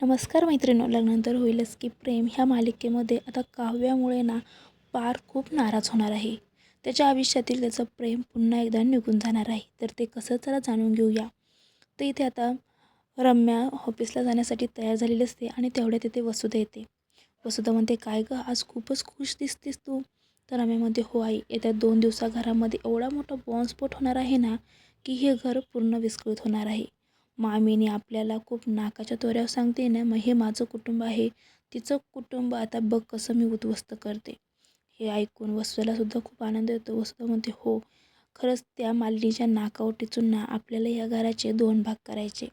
नमस्कार मैत्रिणी लग्नानंतर होईलच की प्रेम ह्या मालिकेमध्ये आता काव्यामुळे ना पार खूप नाराज होणार आहे. त्याच्या आयुष्यातील त्याचं प्रेम पुन्हा एकदा निघून जाणार आहे. तर ते कसं चला जाणून घेऊया. तर इथे आता रम्या ऑफिसला जाण्यासाठी तयार झालेली असते आणि तेवढ्या तिथे वसुधा येते. वसुधा म्हणते काय गं आज खूपच खुश दिसतेस तू. तर रम्या म्हणते हो आई येत्या दोन दिवसा घरामध्ये एवढा मोठा बॉम्बस्फोट होणार आहे ना की हे घर पूर्ण विस्कळीत होणार आहे. मामीने आपल्याला खूप नाकाच्या तोऱ्यावर सांगते ना मग हे माझं कुटुंब आहे. तिचं कुटुंब आता बघ कसं मी उद्ध्वस्त करते. हे ऐकून वसुलासुद्धा खूप आनंद येतो. वसुधा म्हणते हो खरंच त्या मालिनीच्या नाकावर टिचून ना आपल्याला या घराचे दोन भाग करायचे.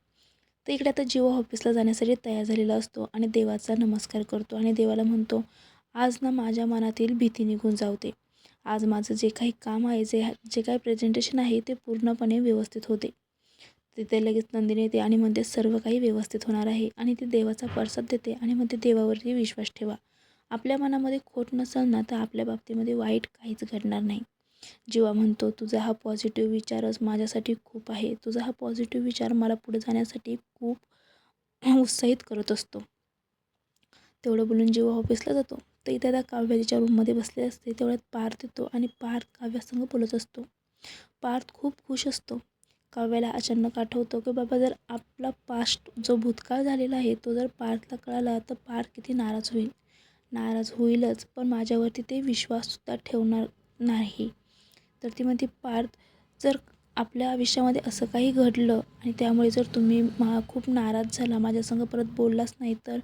तर इकडे आता जीवा ऑफिसला जाण्यासाठी तयार झालेला असतो आणि देवाचा नमस्कार करतो आणि देवाला म्हणतो आज ना माझ्या मनातील भीती निघून जावते आज माझं जे काही काम आहे जे जे काही प्रेझेंटेशन आहे ते पूर्णपणे व्यवस्थित होते. तिथे लगेच नंदिनी येते आणि म्हणते सर्व काही व्यवस्थित होणार आहे. आणि ती देवाचा प्रसाद देते आणि म्हणते देवावरती विश्वास ठेवा. आपल्या मनामध्ये खोट नसेल ना तर आपल्या बाबतीमध्ये वाईट काहीच घडणार नाही. जेव्हा म्हणतो तुझा हा पॉझिटिव्ह विचारच माझ्यासाठी खूप आहे. तुझा हा पॉझिटिव्ह विचार मला पुढे जाण्यासाठी खूप उत्साहित करत असतो. तेवढं बोलून जेव्हा ऑफिसला जातो. तर इथे त्या काव्या तिच्या रूममध्ये बसले असते. तेवढ्यात पार्थ येतो आणि पार्थ काव्यासंग बोलत असतो. पार्थ खूप खुश असतो. काव्याला अचानक आठवतं की बाबा जर आपला पास्ट जो भूतकाळ झालेला आहे तो जर पार्थला कळाला तर पार्थ किती नाराज होईल? नाराज होईलच पण माझ्यावरती ते विश्वाससुद्धा ठेवणार नाही. तर ती म्हणते पार्थ जर आपल्या आयुष्यामध्ये असं काही घडलं आणि त्यामुळे जर तुम्ही मा खूप नाराज झाला माझ्यासंग परत बोललाच नाही तर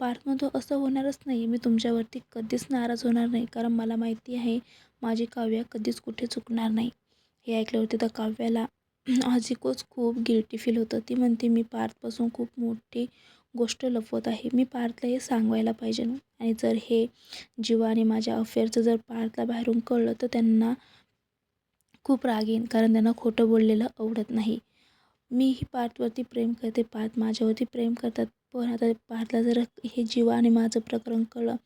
पार्थ म्हणतो असं होणारच नाही. मी तुमच्यावरती कधीच नाराज होणार नाही. कारण मला माहिती आहे माझी काव्या कधीच कुठे चुकणार नाही. हे ऐकल्यावरती तर काव्याला आजिकोच खूप गिल्टी फील होतं. ती म्हणते मी पार्थपासून खूप मोठी गोष्ट लपवत आहे. मी पार्थला हे सांगवायला पाहिजे आणि जर हे जीवाने माझ्या अफेअरचं जर पार्थला बाहेरून कळलं तर त्यांना खूप राग येईन. कारण त्यांना खोटं बोललेलं आवडत नाही. मीही पार्थवरती प्रेम करते. पार्थ माझ्यावरती प्रेम करतात. पण आता पार्थला जर हे जीवा आणि माझं प्रकरण कळलं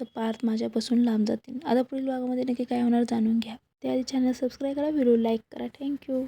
तर पार्थ माझ्यापासून लांब जातील. आता पुढील भागामध्ये नक्की काय होणार जाणून घ्या. त्याआधी चॅनल सबस्क्राईब करा. व्हिडिओ लाईक करा. Thank you